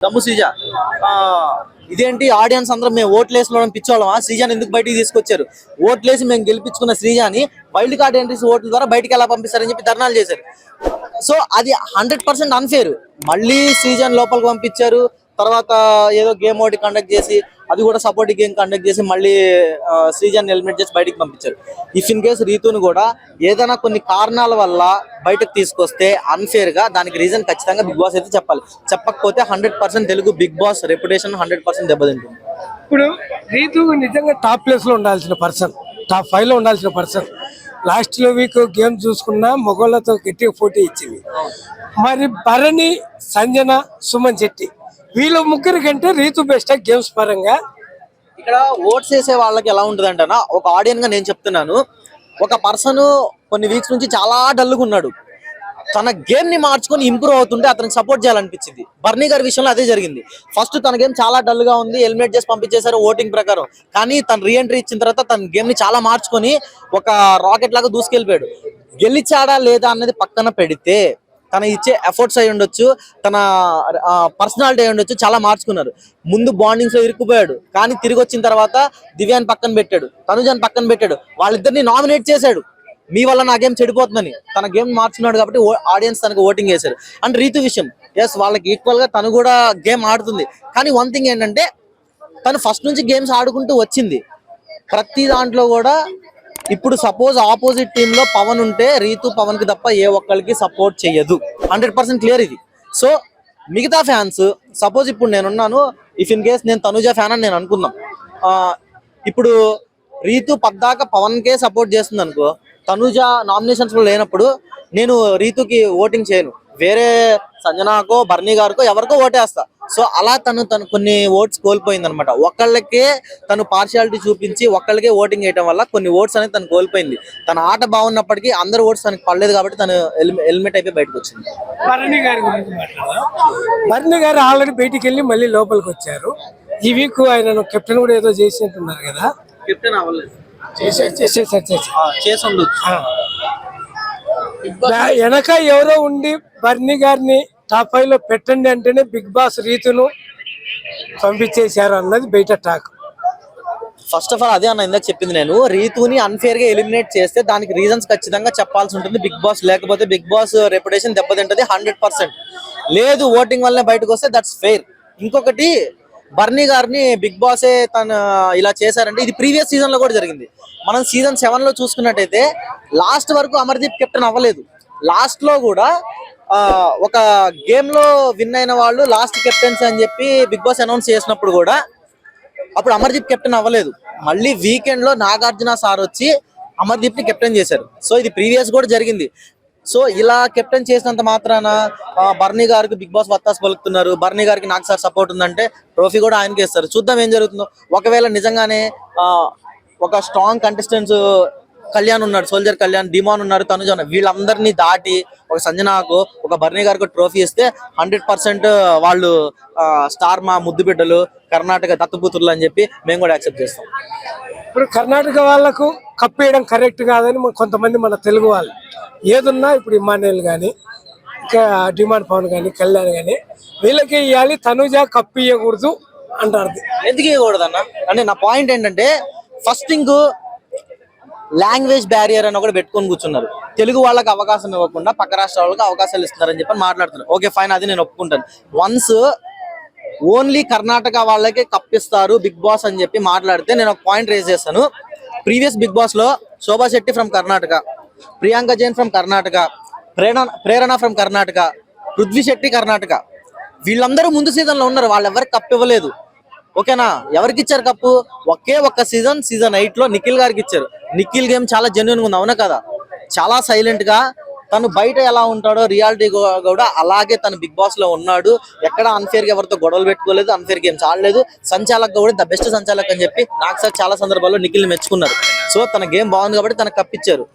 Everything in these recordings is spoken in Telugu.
దమ్ము శ్రీజ ఆ, ఇదేంటి? ఆడియన్స్ అందరం మేము ఓట్లేసిన పిచ్చోళ్ళమా? శ్రీజాని ఎందుకు బయటికి తీసుకొచ్చారు? ఓట్లేసి మేము గెలిపించుకున్న శ్రీజాని వైల్డ్ కార్డ్ ఎంట్రీస్ ఓట్ల ద్వారా బయటికి ఎలా పంపిస్తారని చెప్పి ధర్నాలు చేశారు. సో అది హండ్రెడ్ పర్సెంట్ అన్ఫేర్ మళ్ళీ శ్రీజాని లోపలికి పంపించారు. తర్వాత ఏదో గేమ్ ఒకటి కండక్ట్ చేసి అది కూడా సపోర్ట్ గేమ్ కండక్ట్ చేసి మళ్ళీ ఆ, శ్రీజాన్ ఎలిమినేట్ చేసి బయటికి పంపించారు. ఇఫ్ ఇన్ కేసు రీతును కూడా ఏదైనా కొన్ని కారణాల వల్ల బయటకు తీసుకొస్తే అన్ఫేర్గా దానికి రీజన్ ఖచ్చితంగా బిగ్ బాస్ అయితే చెప్పాలి. చెప్పకపోతే hundred percent Telugu Bigg Boss reputation hundred percent దెబ్బతింటుంది. ఇప్పుడు రీతు నిజంగా టాప్ ప్లేస్లో ఉండాల్సిన పర్సన్ టాప్ ఫైవ్లో ఉండాల్సిన పర్సన్ లాస్ట్లో వీక్ గేమ్ చూసుకున్నా మొగోళ్ళతో గట్టిగా పోటీ ఇచ్చింది. మరి భరణి సంజన సుమన్ శెట్టి వీళ్ళ ముగ్గురి కంటే రీతు బెస్ట్ గేమ్స్ పరంగా. ఇక్కడ ఓట్స్ వేసే వాళ్ళకి ఎలా ఉంటుంది ఒక ఆడియన్గా నేను చెప్తున్నాను. ఒక పర్సన్ కొన్ని వీక్స్ నుంచి చాలా డల్గా ఉన్నాడు. తన గేమ్ని మార్చుకొని ఇంప్రూవ్ అవుతుంటే అతనికి సపోర్ట్ చేయాలనిపించింది. బర్నీ గారి విషయంలో అదే జరిగింది. ఫస్ట్ తన గేమ్ చాలా డల్గా ఉంది ఎలిమినేట్ చేసి పంపించేశారు ఓటింగ్ ప్రకారం. కానీ తన రీఎంట్రీ ఇచ్చిన తర్వాత తన గేమ్ని చాలా మార్చుకొని ఒక రాకెట్ లాగా దూసుకెళ్ళిపోయాడు. గెలిచాడా లేదా అన్నది పక్కన పెడితే తన ఇచ్చే ఎఫర్ట్స్ అయి ఉండొచ్చు తన పర్సనాలిటీ అయి ఉండొచ్చు చాలా మార్చుకున్నారు. ముందు బాండింగ్స్లో ఇరుక్కుపోయాడు కానీ తిరిగి వచ్చిన తర్వాత దివ్యాన్ని పక్కన పెట్టాడు తనుజాన్ని పక్కన పెట్టాడు. వాళ్ళిద్దరిని నామినేట్ చేశాడు. మీ వల్ల నా గేమ్ చెడిపోతుందని. తన గేమ్ మార్చుకున్నాడు కాబట్టి ఆడియన్స్ తనకు ఓటింగ్ చేశారు. అండ్ రీతు విషయం ఎస్ వాళ్ళకి ఈక్వల్గా తను కూడా గేమ్ ఆడుతుంది. కానీ వన్ థింగ్ ఏంటంటే తను ఫస్ట్ నుంచి గేమ్స్ ఆడుకుంటూ వచ్చింది. ప్రతి దాంట్లో కూడా ఇప్పుడు సపోజ్ ఆపోజిట్ టీమ్లో పవన్ ఉంటే రీతు పవన్కి తప్ప ఏ ఒక్కరికి సపోర్ట్ చేయదు హండ్రెడ్ పర్సెంట్ క్లియర్ ఇది. సో మిగతా ఫ్యాన్స్ సపోజ్ ఇప్పుడు నేనున్నాను ఇఫ్ ఇన్ కేస్ నేను తనుజ ఫ్యాన్ అని నేను అనుకుందాం. ఆ, ఇప్పుడు రీతు పద్దాక పవన్ కే సపోర్ట్ చేస్తుంది అనుకో తనుజ నామినేషన్స్ లేనప్పుడు నేను రీతుకి ఓటింగ్ చేయను. వేరే సంజనాకో బర్నీ గారికో ఎవరికో ఓటేస్తా. సో అలా తను తను కొన్ని ఓట్స్ కోల్పోయింది అనమాట ఒకళ్ళకే తను పార్షియాలిటీ చూపించి ఒక్కళ్ళకే ఓటింగ్ చేయడం వల్ల కొన్ని ఓట్స్ అనేది తను కోల్పోయింది. తన ఆట బాగున్నప్పటికీ అందరు ఓట్స్ తనకి పడలేదు కాబట్టి తను ఎలిమినేట్ అయిపోయి బయటకు వచ్చింది భరణి గారి భరణి గారు ఆల్రెడీ బయటికి వెళ్ళి మళ్ళీ లోపలికి వచ్చారు ఈ వీక్ ఆయన కెప్టెన్ కూడా ఏదో చేసినట్టున్నారు కదా. కెప్టెన్ అవ్వలేదు. చేశారు చేశారు చేశారు చేసి. ఉండొచ్చు. వెనక ఎవరో ఉండి బర్నీ గారిని టాప్ ఫైవ్లో పెట్టండి అంటేనే బిగ్ బాస్ రీతును పంపించేశారు అన్నది బయట టాక్ ఫస్ట్ ఆఫ్ ఆల్ అదే అన్న ఇందాక చెప్పింది నేను. రీతుని అన్ఫేర్గా ఎలిమినేట్ చేస్తే దానికి రీజన్స్ ఖచ్చితంగా చెప్పాల్సి ఉంటుంది. బిగ్ బాస్ లేకపోతే బిగ్ బాస్ రెప్యుటేషన్ దెబ్బతింటది హండ్రెడ్ పర్సెంట్ లేదు ఓటింగ్ వల్లనే బయటకు వస్తే దట్స్ ఫెయిర్ ఇంకొకటి బర్నీ గారిని బిగ్ బాసే తను ఇలా చేశారంటే ఇది ప్రీవియస్ సీజన్లో కూడా జరిగింది. మనం సీజన్ సెవెన్లో చూసుకున్నట్టయితే లాస్ట్ వరకు అమర్దీప్ కెప్టెన్ అవ్వలేదు. లాస్ట్లో కూడా ఒక గేమ్లో విన్ అయిన వాళ్ళు లాస్ట్ కెప్టెన్స్ అని చెప్పి బిగ్ బాస్ అనౌన్స్ చేసినప్పుడు కూడా అప్పుడు అమర్దీప్ కెప్టెన్ అవ్వలేదు. మళ్ళీ వీకెండ్లో నాగార్జున సార్ వచ్చి అమర్దీప్ని కెప్టెన్ చేశారు. సో ఇది ప్రీవియస్ కూడా జరిగింది. సో ఇలా కెప్టెన్ చేసినంత మాత్రాన బర్నీ గారికి బిగ్ బాస్ వత్తాస్ పలుకుతున్నారు. బర్నీ గారికి నాకు సార్ సపోర్ట్ ఉందంటే ట్రోఫీ కూడా ఆయనకి ఇస్తారు. చూద్దాం ఏం జరుగుతుందో. ఒకవేళ నిజంగానే ఆ, ఒక స్ట్రాంగ్ కంటెస్టెంట్స్ కళ్యాణ్ ఉన్నాడు సోల్జర్ కళ్యాణ్ డిమాన్ ఉన్నారు తనుజ ఉన్నారు వీళ్ళందరినీ దాటి ఒక సంజనాకు ఒక బర్నీ గారికి ట్రోఫీ ఇస్తే హండ్రెడ్ పర్సెంట్ వాళ్ళు ఆ, స్టార్ మా ముద్దు బిడ్డలు కర్ణాటక దత్తపుత్రులు అని చెప్పి మేము కూడా యాక్సెప్ట్ చేస్తాం. ఇప్పుడు కర్ణాటక వాళ్ళకు కప్పేయడం కరెక్ట్ కాదని కొంతమంది మన తెలుగు వాళ్ళు. ఏదున్నా ఇప్పుడు ఇమానుయల్ కానీ ఇంకా డిమాండ్ పవన్ కానీ కళ్యాణ్ కానీ వీళ్ళకి ఇవ్వాలి తనుజ కప్పు ఇవ్వకూడదు అంటారు. ఎందుకు ఇవ్వకూడదన్న అంటే నా పాయింట్ ఏంటంటే ఫస్ట్ థింగ్ లాంగ్వేజ్ బ్యారియర్ అని ఒకటి పెట్టుకొని కూర్చున్నారు. తెలుగు వాళ్ళకి అవకాశం ఇవ్వకుండా పక్క రాష్ట్ర వాళ్ళకి అవకాశాలు ఇస్తున్నారని చెప్పి మాట్లాడుతున్నారు. ఓకే ఫైన్ అది నేను ఒప్పుకుంటాను. వన్స్ ఓన్లీ కర్ణాటక వాళ్ళకే కప్పిస్తారు బిగ్ బాస్ అని చెప్పి మాట్లాడితే నేను ఒక పాయింట్ రేజ్ చేస్తాను. ప్రీవియస్ బిగ్ బాస్లో Shobha Shetty from Karnataka Priyanka Jain from Karnataka Prerana Prerana from Karnataka Prithvi Shetty Karnataka. వీళ్ళందరూ ముందు సీజన్లో ఉన్నారు వాళ్ళు ఎవరికి కప్ ఇవ్వలేదు. ఓకేనా ఎవరికి ఇచ్చారు కప్పు? ఒకే ఒక్క సీజన్ సీజన్ ఎయిట్లో నిఖిల్ గారికి ఇచ్చారు. నిఖిల్ గేమ్ చాలా జెన్యున్ ఉంది అవునా కదా? చాలా సైలెంట్గా తను బయట ఎలా ఉంటాడో రియాలిటీ కూడా అలాగే తను బిగ్ బాస్లో ఉన్నాడు. ఎక్కడ అన్ఫేర్గా ఎవరితో గొడవలు పెట్టుకోలేదు అన్ఫేర్ గేమ్స్ ఆడలేదు. సంచాలక్ కూడా ద బెస్ట్ సంచాలక్ అని చెప్పి నాకు సార్ చాలా సందర్భాల్లో నిఖిల్ మెచ్చుకున్నారు. సో తన గేమ్ బాగుంది కాబట్టి తనకు కప్పిచ్చారు.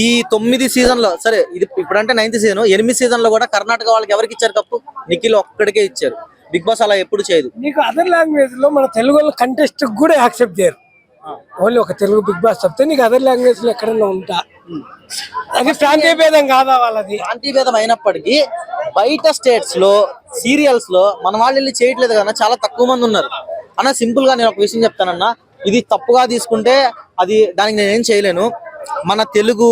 ఈ తొమ్మిది సీజన్లో సరే ఇది ఇప్పుడంటే నైన్త్ సీజన్ ఎనిమిది సీజన్లో కూడా కర్ణాటక వాళ్ళకి ఎవరికి ఇచ్చారు కప్పు? నిఖిల్ ఒక్కడికే ఇచ్చారు. బిగ్ బాస్ అలా ఎప్పుడు చేయదు. నీకు అదర్ లాంగ్వేజ్లో మన తెలుగు వాళ్ళు కంటెస్ట్ కూడా యాక్సెప్ట్ చేయరు. ఓన్లీ ఒక తెలుగు బిగ్ బాస్ చెప్తే నీకు అదర్ లాంగ్వేజ్లో ఎక్కడైనా ఉంటా. అది ప్రాంతీయ భేదం కాదా వాళ్ళది? ప్రాంతీయభేదం అయినప్పటికీ బయట స్టేట్స్లో సీరియల్స్లో మన వాళ్ళు వెళ్ళి చేయట్లేదు కదా చాలా తక్కువ మంది ఉన్నారు. అన్న సింపుల్గా నేను ఒక విషయం చెప్తానన్నా. ఇది తప్పుగా తీసుకుంటే అది దానికి నేను ఏం చేయలేను. మన తెలుగు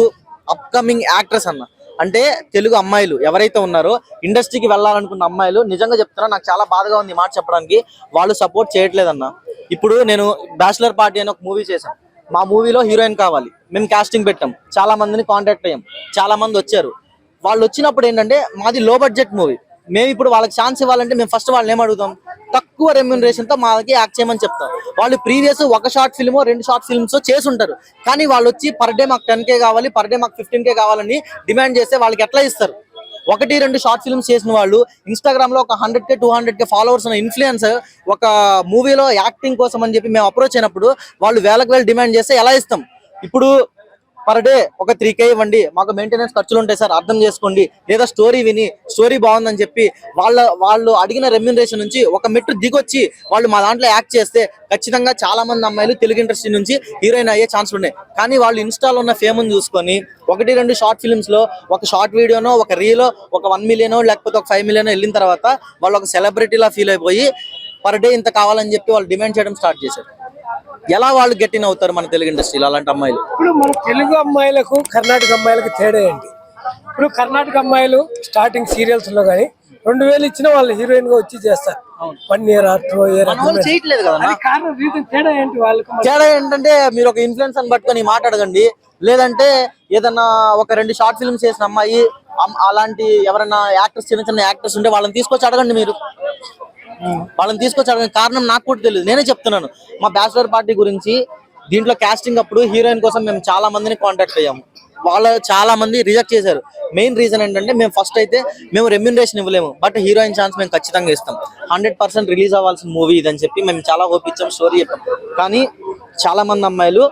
అప్కమింగ్ యాక్ట్రెస్ అన్న అంటే తెలుగు అమ్మాయిలు ఎవరైతే ఉన్నారో ఇండస్ట్రీకి వెళ్ళాలనుకున్న అమ్మాయిలు నిజంగా చెప్తున్నా నాకు చాలా బాధగా ఉంది మాట చెప్పడానికి. వాళ్ళు సపోర్ట్ చేయట్లేదన్న. ఇప్పుడు నేను బ్యాచిలర్ పార్టీ అని ఒక మూవీ చేశాను. మా మూవీలో హీరోయిన్ కావాలి. మేము కాస్టింగ్ పెట్టాం. చాలా మందిని కాంటాక్ట్ అయ్యాం. చాలా మంది వచ్చారు. వాళ్ళు వచ్చినప్పుడు ఏంటంటే మాది లో బడ్జెట్ మూవీ మేము ఇప్పుడు వాళ్ళకి ఛాన్స్ ఇవ్వాలంటే మేము ఫస్ట్ వాళ్ళని ఏం అడుగుతాం? తక్కువ రెమ్యూనరేషన్తో మాకి యాక్ట్ చేయమని చెప్తాం వాళ్ళు ప్రీవియస్ ఒక షార్ట్ ఫిల్మ్ రెండు షార్ట్ ఫిల్మ్స్ చేసి ఉంటారు కానీ వాళ్ళు వచ్చి పర్ డే మాకు టెన్ కే కావాలి పర్ డే మాకు ఫిఫ్టీన్ కే కావాలని డిమాండ్ చేస్తే వాళ్ళకి ఎట్లా ఇస్తారు? ఒకటి రెండు షార్ట్ ఫిల్మ్స్ చేసిన వాళ్ళు ఇన్స్టాగ్రామ్లో ఒక hundred K two hundred K followers ఉన్న ఇన్ఫ్లుయెన్సర్ ఒక మూవీలో యాక్టింగ్ కోసం అని చెప్పి మేము అప్రోచ్ అయినప్పుడు వాళ్ళు వేలకు వేలు డిమాండ్ చేస్తే ఎలా ఇస్తాం? ఇప్పుడు పర్ డే ఒక త్రీ కే ఇవ్వండి. మాకు మెయింటెనెన్స్ ఖర్చులు ఉంటాయి సార్. అర్థం చేసుకోండి. లేదా స్టోరీ విని స్టోరీ బాగుందని చెప్పి వాళ్ళ వాళ్ళు అడిగిన రెమ్యూనరేషన్ నుంచి ఒక మెట్టు దిగొచ్చి వాళ్ళు మా దాంట్లో యాక్ట్ చేస్తే ఖచ్చితంగా చాలా మంది అమ్మాయిలు తెలుగు ఇండస్ట్రీ నుంచి హీరోయిన్ అయ్యే ఛాన్స్ ఉన్నాయి కానీ వాళ్ళు ఇన్స్టాలో ఉన్న ఫేమ్ చూసుకొని ఒకటి రెండు షార్ట్ ఫిల్మ్స్లో ఒక షార్ట్ వీడియోనో ఒక రీలో ఒక వన్ మిలియనో లేకపోతే ఒక ఫైవ్ మిలియనో వెళ్ళిన తర్వాత వాళ్ళు ఒక సెలబ్రిటీలా ఫీల్ అయిపోయి పర్ డే ఇంత కావాలని చెప్పి వాళ్ళు డిమాండ్ చేయడం స్టార్ట్ చేశారు. ఎలా వాళ్ళు గెట్టిన్ అవుతారు మన తెలుగు ఇండస్ట్రీలో అలాంటి అమ్మాయిలు? ఇప్పుడు మన తెలుగు అమ్మాయిలకు కర్ణాటక అమ్మాయిలకు తేడా ఏంటి? ఇప్పుడు కర్ణాటక అమ్మాయిలు స్టార్టింగ్ సీరియల్స్లో కానీ రెండు వేలు ఇచ్చిన వాళ్ళు హీరోయిన్గా వచ్చి చేస్తారు. వన్ ఇయర్ టూ ఇయర్ చేయట్లేదు కదా కారణం రీజన్ తేడా ఏంటి వాళ్ళకి? తేడా ఏంటంటే మీరు ఒక ఇన్ఫ్లుయెన్స్ అని పట్టుకొని మాట్లాడగండి లేదంటే ఏదన్నా ఒక రెండు షార్ట్ ఫిల్మ్స్ చేసిన అమ్మాయి అమ్- అలాంటి ఎవరైనా యాక్టర్స్ చిన్న చిన్న యాక్టర్స్ ఉంటే వాళ్ళని తీసుకొచ్చి అడగండి మీరు. వాళ్ళని తీసుకొచ్చి కారణం నాకు కూడా తెలియదు. నేనే చెప్తున్నాను. మా బ్యాచిలర్ పార్టీ గురించి దీంట్లో కాస్టింగ్ అప్పుడు హీరోయిన్ కోసం మేము చాలా మందిని కాంటాక్ట్ అయ్యాము వాళ్ళు చాలా మంది రిజెక్ట్ చేశారు. మెయిన్ రీజన్ ఏంటంటే మేము ఫస్ట్ అయితే మేము రెమ్యూనరేషన్ ఇవ్వలేము. బట్ హీరోయిన్ ఛాన్స్ మేము ఖచ్చితంగా ఇస్తాం. హండ్రెడ్ పర్సెంట్ రిలీజ్ అవ్వాల్సిన మూవీ ఇదని చెప్పి మేము చాలా హోప్ ఇచ్చాం స్టోరీ చెప్పాం. కానీ చాలా మంది అమ్మాయిలు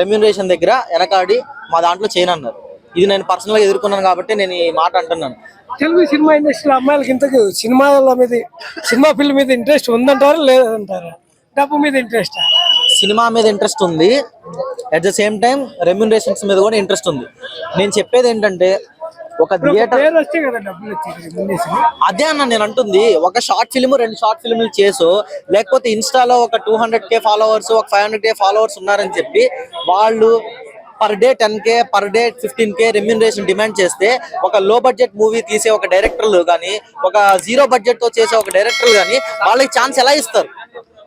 రెమ్యూనరేషన్ దగ్గర వెనకాడి మా దాంట్లో చేయనన్నారు. ఇది నేను పర్సనల్గా ఎదుర్కొన్నాను కాబట్టి నేను ఈ మాట అంటున్నాను. తెలుగు సినిమా ఇండస్ట్రీలో అమ్మాయిలకి ఇంతకు సినిమాల మీద సినిమా ఫిల్మ్ మీద ఇంట్రెస్ట్ ఉందంటారా లేదంటారా? డబ్బు మీద ఇంట్రెస్ట్ సినిమా మీద ఇంట్రెస్ట్ ఉంది. At the same time remunerations మీద కూడా ఇంట్రెస్ట్ ఉంది. నేను చెప్పేది ఏంటంటే ఒక థియేటర్ అదే అన్న నేను అంటుంది. ఒక షార్ట్ ఫిల్మ్ రెండు షార్ట్ ఫిల్మ్లు చేసో లేకపోతే ఇన్స్టాలో ఒక టూ హండ్రెడ్ కే ఫాలోవర్స్ ఒక ఫైవ్ హండ్రెడ్ కే ఫాలోవర్స్ ఉన్నారని చెప్పి వాళ్ళు per day ten K per day fifteen K remuneration demand చేస్తే ఒక లో బడ్జెట్ మూవీ తీసే ఒక డైరెక్టర్లు కానీ ఒక జీరో బడ్జెట్తో చేసే ఒక డైరెక్టర్లు కానీ వాళ్ళకి ఛాన్స్ ఎలా ఇస్తారు?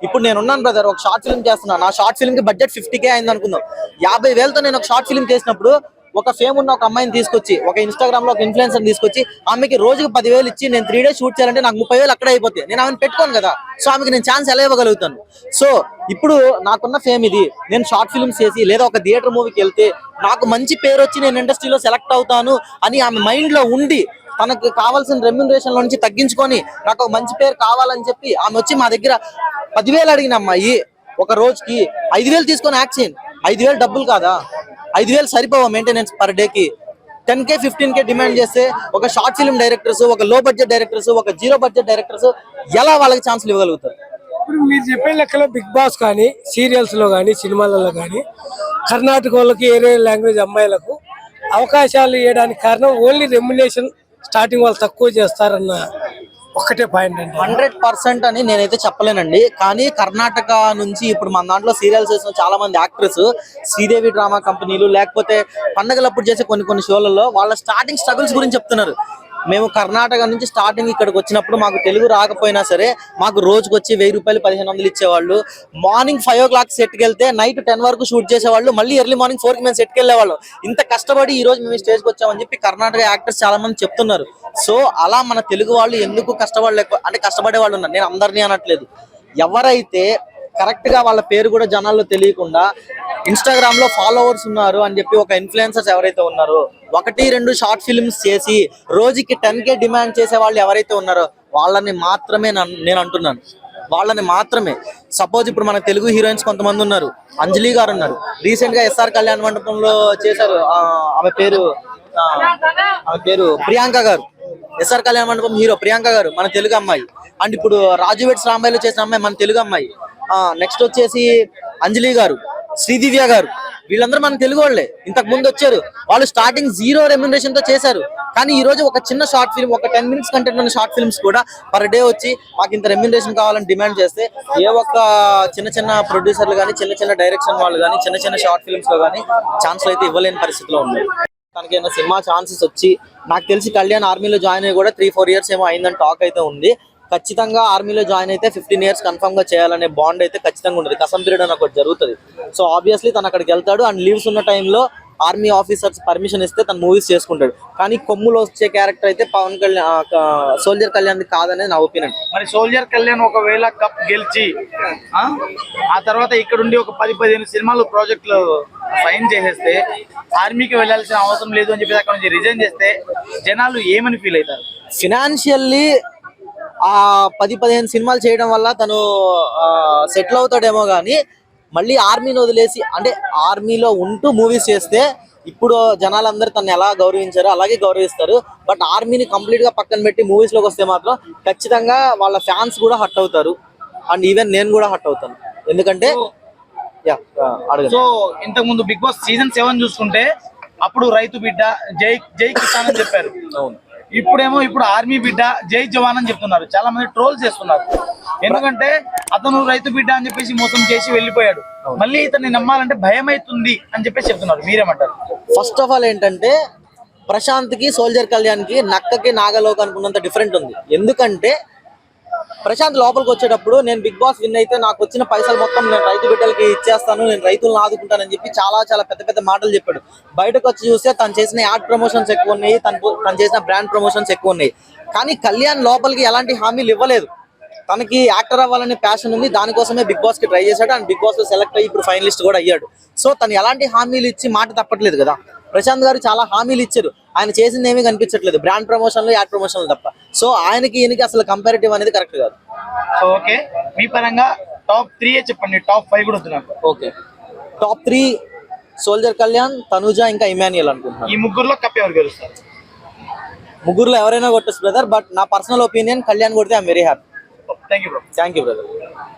ఇప్పుడు నేను ఉన్నాను బ్రదర్ ఒక షార్ట్ ఫిల్మ్ చేస్తున్నాను. నా షార్ట్ ఫిల్మ్కి బడ్జెట్ ఫిఫ్టీ కే అయింది అనుకుందాం యాభై వేలతో నేను ఒక షార్ట్ ఫిల్మ్ చేసినప్పుడు ఒక ఫేమ్ ఉన్న ఒక అమ్మాయిని తీసుకొచ్చి ఒక ఇన్స్టాగ్రామ్లో ఒక ఇన్ఫ్లుయెన్సర్ తీసుకొచ్చి ఆమెకి రోజుకి పదివేలు ఇచ్చి నేను త్రీ డేస్ షూట్ చేయాలంటే నాకు ముప్పై వేలు అక్కడే అయిపోతాయి. నేను ఆమెను పెట్టుకోను కదా. సో ఆమెకి నేను ఛాన్స్ ఎలా ఇవ్వగలుగుతాను? సో ఇప్పుడు నాకున్న ఫేమ్ ఇది. నేను షార్ట్ ఫిల్మ్స్ చేసి లేదా ఒక థియేటర్ మూవీకి వెళ్తే నాకు మంచి పేరు వచ్చి నేను ఇండస్ట్రీలో సెలెక్ట్ అవుతాను అని ఆమె మైండ్లో ఉండి తనకు కావాల్సిన రెమ్యునరేషన్లో నుంచి తగ్గించుకొని నాకు ఒక మంచి పేరు కావాలని చెప్పి ఆమె వచ్చి మా దగ్గర పదివేలు అడిగిన అమ్మాయి ఒక రోజుకి ఐదు వేలు తీసుకొని యాక్ట్ చేయండి. ఐదు వేలు డబ్బులు కాదా? ఐదు వేలు సరిపోవా మెయింటెనెన్స్ పర్ డేకి ten K fifteen K demand చేస్తే ఒక షార్ట్ ఫిల్మ్ డైరెక్టర్స్ ఒక లో బడ్జెట్ డైరెక్టర్స్ ఒక జీరో బడ్జెట్ డైరెక్టర్స్ ఎలా వాళ్ళకి ఛాన్స్లు ఇవ్వగలుగుతారు? ఇప్పుడు మీరు చెప్పే లెక్కలో బిగ్ బాస్ కానీ సీరియల్స్లో కానీ సినిమాలలో కానీ కర్ణాటక వాళ్ళకి ఏరే లాంగ్వేజ్ అమ్మాయిలకు అవకాశాలు ఇవ్వడానికి కారణం ఓన్లీ రెమ్యునేషన్ స్టార్టింగ్ వాళ్ళు తక్కువ చేస్తారన్న ఒక్కటే పాయింట్ అండి. హండ్రెడ్ పర్సెంట్ అని నేనైతే చెప్పలేనండి. కానీ కర్ణాటక నుంచి ఇప్పుడు మన దాంట్లో సీరియల్స్ చేసిన చాలా మంది యాక్టర్స్ శ్రీదేవి డ్రామా కంపెనీలు లేకపోతే పండగలప్పుడు చేసే కొన్ని కొన్ని షోలలో వాళ్ళ స్టార్టింగ్ స్ట్రగుల్స్ గురించి చెప్తున్నారు. మేము కర్ణాటక నుంచి స్టార్టింగ్ ఇక్కడికి వచ్చినప్పుడు మాకు తెలుగు రాకపోయినా సరే మాకు రోజుకి వచ్చి వెయ్యి రూపాయలు పదిహేను వందలు ఇచ్చేవాళ్ళు. మార్నింగ్ ఫైవ్ ఓ క్లాక్ సెట్కి వెళ్తే నైట్ టెన్ వరకు షూట్ చేసేవాళ్ళు. మళ్ళీ ఎర్లీ మార్నింగ్ ఫోర్కి మేము సెట్కి వెళ్ళేవాళ్ళు. ఇంత కష్టపడి ఈ రోజు మేము స్టేజ్కి వచ్చామని చెప్పి కర్ణాటక యాక్టర్స్ చాలా మంది చెప్తున్నారు. సో అలా మన తెలుగు వాళ్ళు ఎందుకు కష్టపడలేక అంటే కష్టపడే వాళ్ళు ఉన్నారు. నేను అందరినీ అనట్లేదు. ఎవరైతే కరెక్ట్గా వాళ్ళ పేరు కూడా జనాల్లో తెలియకుండా ఇన్స్టాగ్రామ్లో ఫాలోవర్స్ ఉన్నారు అని చెప్పి ఒక ఇన్ఫ్లుయెన్సర్స్ ఎవరైతే ఉన్నారో ఒకటి రెండు షార్ట్ ఫిల్మ్స్ చేసి రోజుకి టెన్ కే డిమాండ్ చేసే వాళ్ళు ఎవరైతే ఉన్నారో వాళ్ళని మాత్రమే నేను అంటున్నాను. వాళ్ళని మాత్రమే. సపోజ్ ఇప్పుడు మన తెలుగు హీరోయిన్స్ కొంతమంది ఉన్నారు. అంజలి గారు ఉన్నారు. రీసెంట్గా ఎస్ఆర్ కళ్యాణ్ మండపంలో చేశారు. ఆమె పేరు ఆ, ఆమె పేరు ప్రియాంక గారు. ఎస్ఆర్ కళ్యాణ మండపం హీరో ప్రియాంక గారు మన తెలుగు అమ్మాయి. అండ్ ఇప్పుడు రాజు వెట్స్ రాంబాయిలో చేసిన అమ్మాయి మన తెలుగు అమ్మాయి. నెక్స్ట్ వచ్చేసి అంజలి గారు శ్రీదివ్య గారు. వీళ్ళందరూ మన తెలుగు వాళ్ళే. ఇంతకు ముందు వచ్చారు. వాళ్ళు స్టార్టింగ్ జీరో రెమ్యునరేషన్తో చేశారు. కానీ ఈ రోజు ఒక చిన్న షార్ట్ ఫిల్మ్ ఒక టెన్ మినిట్స్ కంటెంట్ ఉన్న షార్ట్ ఫిల్మ్స్ కూడా పర్ డే వచ్చి మాకు ఇంత రెమ్యునరేషన్ కావాలని డిమాండ్ చేస్తే ఏ ఒక్క చిన్న చిన్న ప్రొడ్యూసర్లు కానీ చిన్న చిన్న డైరెక్షన్ వాళ్ళు కానీ చిన్న చిన్న షార్ట్ ఫిల్మ్స్లో కానీ ఛాన్స్ అయితే ఇవ్వలేని పరిస్థితిలో ఉన్నాయి తనకి ఏమైనా సినిమా ఛాన్సెస్ వచ్చి నాకు తెలిసి కళ్యాణ్ ఆర్మీలో జాయిన్ అయ్యి కూడా త్రీ ఫోర్ ఇయర్స్ ఏమో అయిందని టాక్ అయితే ఉంది. ఖచ్చితంగా ఆర్మీలో జాయిన్ అయితే ఫిఫ్టీన్ ఇయర్స్ కన్ఫర్మ్గా చేయాలనే బాండ్ అయితే ఖచ్చితంగా ఉంటుంది. కసం పీరియడ్ అని ఒకటి జరుగుతుంది. సో ఆబ్వియస్లీ తను అక్కడికి వెళ్తాడు అండ్ లీవ్స్ ఉన్న టైంలో ఆర్మీ ఆఫీసర్స్ పర్మిషన్ ఇస్తే తను మూవీస్ చేసుకుంటాడు. కానీ కొమ్ములో వచ్చే క్యారెక్టర్ అయితే పవన్ కళ్యాణ్ సోల్జర్ కళ్యాణ్ కాదనేది నా ఒపీనియన్. మరి సోల్జర్ కళ్యాణ్ ఒకవేళ కప్ గెలిచి ఆ తర్వాత ఇక్కడ ఉండి ఒక పది పదిహేను సినిమాలు ప్రాజెక్టులు సైన్ చేసేస్తే ఆర్మీకి వెళ్ళాల్సిన అవసరం లేదు అని చెప్పి అక్కడ నుంచి రిజైన్ చేస్తే జనాలు ఏమని ఫీల్ అవుతారు? ఫినాన్షియల్లీ ఆ పది పదిహేను సినిమాలు చేయడం వల్ల తను సెటిల్ అవుతాడేమో కానీ మళ్ళీ ఆర్మీని వదిలేసి అంటే ఆర్మీలో ఉంటూ మూవీస్ చేస్తే ఇప్పుడు జనాలందరూ తను ఎలా గౌరవించారో అలాగే గౌరవిస్తారు. బట్ ఆర్మీని కంప్లీట్గా పక్కన పెట్టి మూవీస్లోకి వస్తే మాత్రం ఖచ్చితంగా వాళ్ళ ఫ్యాన్స్ కూడా హట్ అవుతారు. అండ్ ఈవెన్ నేను కూడా హట్ అవుతాను. ఎందుకంటే సో ఇంతకు ముందు బిగ్ బాస్ సీజన్ సెవెన్ చూసుకుంటే అప్పుడు రైతు బిడ్డ జై జై కిసాన్ అని చెప్పారు. అవును. ఇప్పుడేమో ఇప్పుడు ఆర్మీ బిడ్డ జై జవాన్ అని చెప్తున్నారు. చాలా మంది ట్రోల్ చేస్తున్నారు. ఎందుకంటే అతను రైతు బిడ్డ అని చెప్పేసి మోసం చేసి వెళ్ళిపోయాడు. మళ్ళీ ఇతన్ని నమ్మాలంటే భయం అవుతుంది అని చెప్పేసి చెప్తున్నారు. మీరేమంటారు? ఫస్ట్ ఆఫ్ ఆల్ ఏంటంటే ప్రశాంత్కి సోల్జర్ కళ్యాణ్కి నక్కకి నాగలోక్ అనుకున్నంత డిఫరెంట్ ఉంది. ఎందుకంటే ప్రశాంత్ లోపలికి వచ్చేటప్పుడు నేను బిగ్ బాస్ విన్ అయితే నాకు వచ్చిన పైసలు మొత్తం నేను రైతు బిడ్డలకి ఇచ్చేస్తాను నేను రైతులను ఆదుకుంటానని చెప్పి చాలా చాలా పెద్ద పెద్ద మాటలు చెప్పాడు. బయటకు వచ్చి చూస్తే తను చేసిన యాడ్ ప్రమోషన్స్ ఎక్కువ ఉన్నాయి తను తను చేసిన బ్రాండ్ ప్రమోషన్స్ ఎక్కువ ఉన్నాయి. కానీ కళ్యాణ్ లోపలికి ఎలాంటి హామీలు ఇవ్వలేదు. తనకి యాక్టర్ అవ్వాలనే ప్యాషన్ ఉంది దానికోసమే బిగ్ బాస్కి ట్రై చేశాడు అండ్ బిగ్ బాస్లో సెలెక్ట్ అయ్యి ఇప్పుడు ఫైనలిస్ట్ కూడా అయ్యాడు. సో తను ఎలాంటి హామీలు ఇచ్చి మాట తప్పట్లేదు కదా. ప్రశాంత్ గారు చాలా హామీలు ఇచ్చారు. ఆయన చేసింది ఏమీ కనిపించట్లేదు. బ్రాండ్ ప్రమోషన్లు యాడ్ ప్రమోషన్లు తప్ప. సో ఆయనకి ఈయనకి అసలు కంపారిటివ్ అనేది కరెక్ట్ కాదు. సో ఓకే మీ పరంగా టాప్ త్రీ చెప్పండి. టాప్ ఫైవ్ కూడా వద్దు నాకు. Okay top three soldier Kalyan Tanuja ఇంకా ఇమాన్యుయల్ అనుకుంటున్నాను. ఈ ముగ్గురులో కప్ ఎవరు గెలుస్తారు? ముగ్గురులో ఎవరైనా కొట్టచ్చు బ్రదర్ బట్ నా పర్సనల్ ఒపీనియన్ కళ్యాణ్ కొడితే I'm very happy thank you bro thank you brother